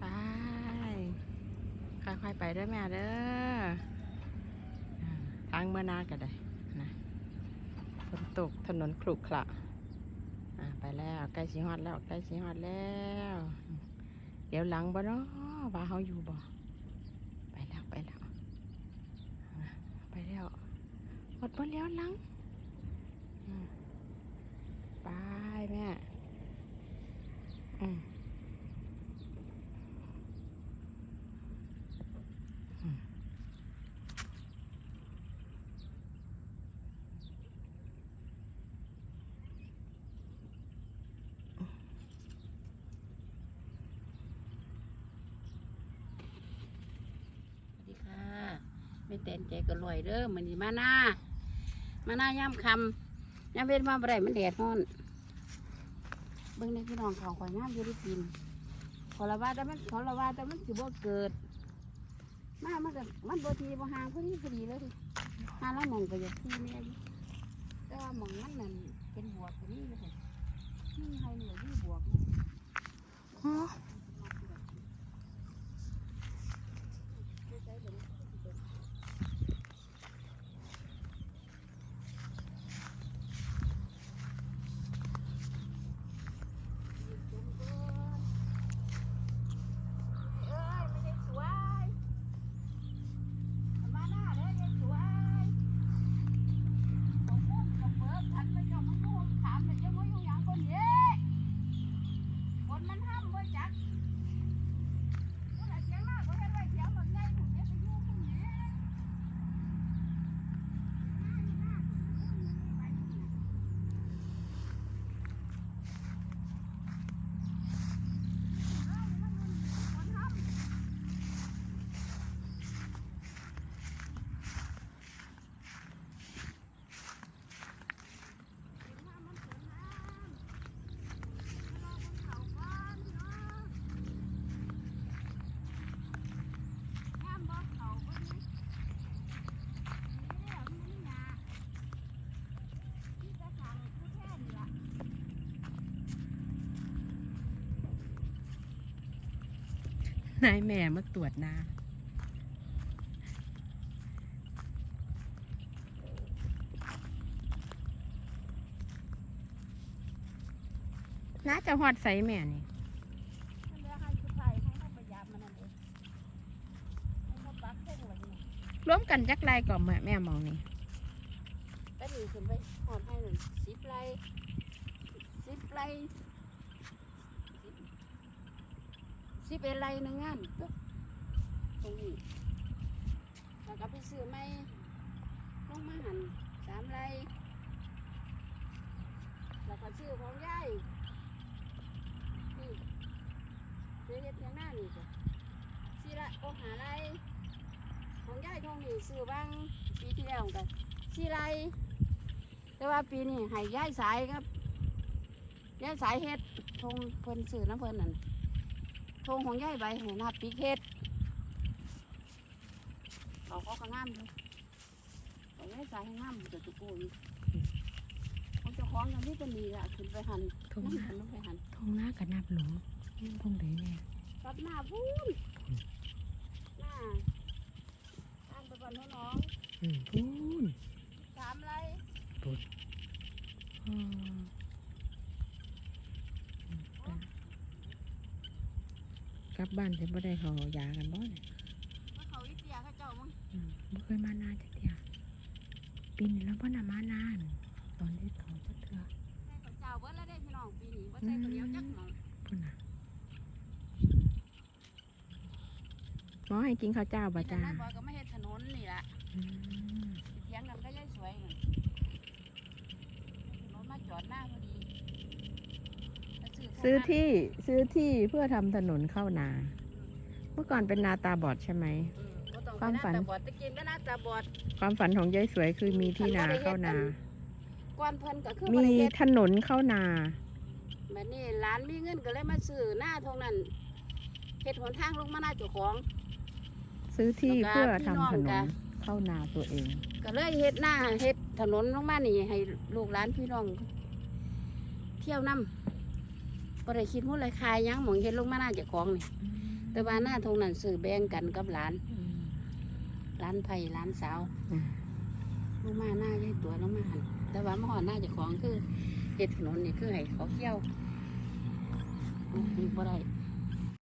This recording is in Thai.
ไปค่อยๆไปเด้อแม่เด้อทางเมื่อนาก็ได้นะฝนตกถนนขรุขระไปแล้วใกล้สีฮอดแล้วใกล้สีฮอดแล้ว เดี๋ยวหลังบ่เนาะว่าเขาอยู่บ่ไปแล้วไปแล้วไปแล้วหมดบ่แล้วหลังไปแม่อืม สวัสดีค่ะ ไม่เต้นใจก็ลอยเด้อมันนี่มาหน้ามาหน้าย่ำคำย่ำเว้นมาบ่ได้มันแดดร้อนเบิ่งในพี่น้องของข่อยงามอยู่ได้กินขอละว่าแต่มันขอละว่าแต่มันสิบ่เกิดมามันก็มันบ่ทีบ่ห่างพอดีพอดีเลยห่างแล้วมองก็อยากที่แม่อยู่แต่ว่ามองมันนั่นเป็นบวกตัวนี้เลยนี่ให้เหนือที่บวกนี่ อ๋อ เอ้ยไม่ได้สวยมาหน้าเด้อยายสวยของมุ่งของเบิกทันไม่ยอมมามุ่งถามเลยจะมุ่งอยู่อย่างคนเย่คนมันห้ามบ่จักคนละเสียงมากคนละไรเสียงแบบไงผมจะไปอยู่คนเย่ นายแม่มาตรวจนาน่าจะหอดใสแม่นี่มันเหลือให้ผู้ชายให้เขาประหยัดมันนั่นเองให้เขาปักเส้นไว้นี่รวมกันจักไรก่อนแม่แม่มองนี่แต่นี่ขึ้นไปหอดให้หนึ่งสิบไร่สิบไร่สิบ สิบเอ็ดไร่หนึ่งงานตัวตรงนี้แล้วก็ไปซื้อไม้ลงมาหันสามไร่แล้วก็ซื้อของยายนี่ซื้อเฮ็ดเพียงหน้านี่จ้ะสี่ละโอหาไร่ของยายทองนี่ซื้อบ้างปีที่แล้วกันสี่ไร่แต่ว่าปีนี้ให้ยายสายครับยายสายเฮ็ดทงเพิ่นซื้อน้ำเพิ่นนั่น ทงของย้ายใบให้นาปีกเฮ็ดเขาเขาก็งามอยู่เขาย้ายสายให้งามจะตุกูนเขาเจะคล้าของอย่างนี้จะมีละขึ้นไปหันทงน้ำหน้าหันลงไปหันทงหน้ากับนับหลวงทงไหนแม่ตัดหน้าพูนหน้าทางไปบ้านน้องอืมพูนๆสามไรอ๋อ กลับบ้านจะบ่ได้เขายากันบ่เนี่ยว่าเขาวิทยาเขาเจ้ามั้งอืมบ่เคยมานานจักเดียวปีนี้เราบ่น่ะมานานตอนที่เขาจะเถื่อใส่ข้าวเจ้าเบิดแล้วได้พี่น้องปีนี้ว่าใส่ข้าวเหนียวจักหมองพุ่นน่ะหมอให้กินข้าวเจ้าบ่จ้านายบอยก็ไม่เห็นถนนนี่แหละอืมเถียงกันก็ย่อยสวยนั่นถนนมาจอดหน้าพอดีแล้วพวก ซื้อนั้นที่ซื้อที่เพื่อทำถนนเข้านา เมื่อก่อนเป็นนาตาบอดใช่ไหมอืมบ่ต้องความไปหฝัน้านตาบอดตะกินไปหน้าตาบอดความฝันของยายสวยคือมีที่นาเข้านา ก่อนเพิ่นก็คือมีบริเฮ็ดถนนเข้านา แบบนี้ร้านมีเงินก็เลยมาซื้อหน้าทงนั้นเฮ็ดหนทางลงมาหน้าเจ้าของ ซื้อที่แล้วก็เพื่อทำพี่น้องถนก็นเข้านาตัวเอง ก็เลยเฮ็ดหน้าเฮ็ดถนนลงมานี่ให้ลูกหลานพี่น้อง เที่ยวนํ บ่ได้คิดมูลค่าหยังหมองเฮ็ดลงมาหน้าเจ้าของนี่อืมแต่ว่าหน้าทงนั้นซื้อแบ่งกันกับหลานอืมร้านไผ่ร้านสาวอืม ลงมาหน้าใหญ่ตัวลงมาหันแต่ว่ามาหอดหน้าเจ้าของคือเห็ดถนนนี่คือให้เขาเที่ยวอืมบ่ได้